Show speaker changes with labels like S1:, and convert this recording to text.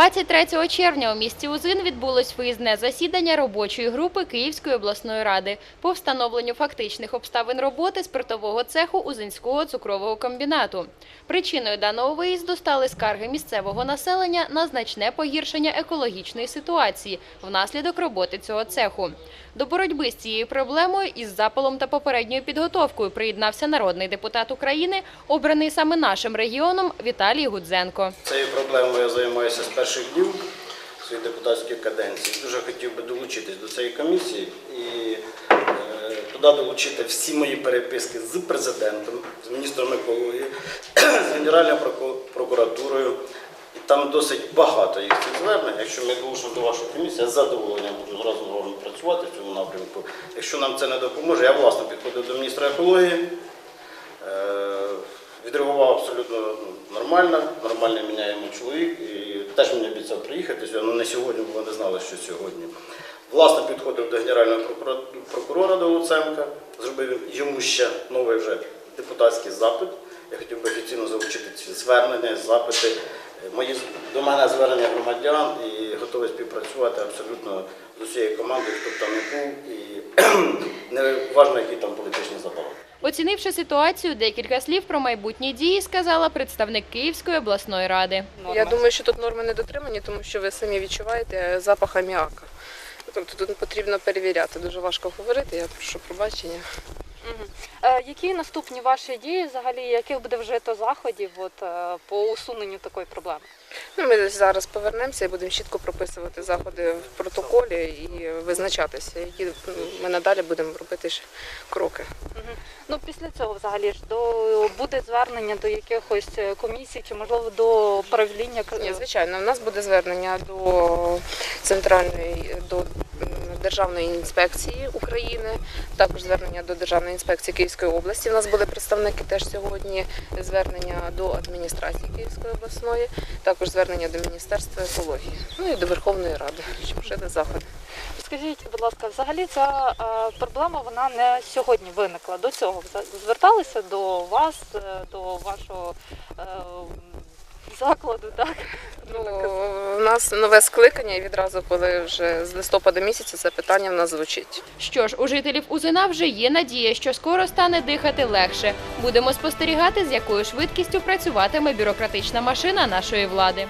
S1: 23 червня у місті Узин відбулось виїзне засідання робочої групи Київської обласної ради по встановленню фактичних обставин роботи спиртового цеху Узинського цукрового комбінату. Причиною даного виїзду стали скарги місцевого населення на значне погіршення екологічної ситуації внаслідок роботи цього цеху. До боротьби з цією проблемою із запалом та попередньою підготовкою приєднався народний депутат України, обраний саме нашим регіоном Віталій Гудзенко.
S2: Цією проблемою займаюся з перших днів своєї депутатської каденції. Дуже хотів би долучитись до цієї комісії і е, туди долучити всі мої переписки з президентом, з міністром екології, з Генеральною прокуратурою. І там досить багато їх цих звернень. Якщо ми долучимо до вашої комісії, я з задоволенням буду зразу вами працювати в цьому напрямку. Якщо нам це не допоможе, я власно підходив до міністра екології. Е, Відреагував абсолютно ну, нормально, міняємо чоловік і теж мені обіцяв приїхати сьогодні, ну не сьогодні, бо вони знали, що сьогодні. Власне підходив до генерального прокурора до Луценка, зробив йому ще новий вже депутатський запит. Я хотів би офіційно залучити ці звернення, запити. Е, Мої до мене звернення громадян і готовий співпрацювати абсолютно з усією командою, хто б там не був, і не важливо, які там політичні запали.
S1: Оцінивши ситуацію, декілька слів про майбутні дії сказала представник Київської обласної ради.
S3: Я думаю, що тут норми не дотримані, тому що ви самі відчуваєте запах аміака. Тобто тут потрібно перевіряти. Дуже важко говорити, я прошу пробачення.
S4: Е, Які наступні ваші дії, взагалі, яких буде вжито заходів от, е, по усуненню такої проблеми?
S3: Ну, ми зараз повернемося і будемо чітко прописувати заходи в протоколі і визначатися, які ми надалі будемо робити ще кроки.
S4: Мгм. Ну, після цього взагалі ж до буде звернення до якихось е, комісій чи можливо до управління к-
S3: Ні, звичайно, в нас буде звернення до центральної до Державної інспекції України, також звернення до Державної інспекції Київської області. У нас були представники теж сьогодні. Звернення до адміністрації Київської обласної, також звернення до Міністерства екології, ну і до Верховної Ради, щоб вжити заходи.
S4: Скажіть, будь ласка, взагалі ця е, проблема вона не сьогодні виникла. До цього зверталися до вас, е, до вашого е, закладу, так?
S3: Ну, у нас нове скликання, і відразу, коли вже з листопада місяця це питання в нас звучить.
S1: Що ж, у жителів Узина вже є надія, що скоро стане дихати легше. Будемо спостерігати, з якою швидкістю працюватиме бюрократична машина нашої влади.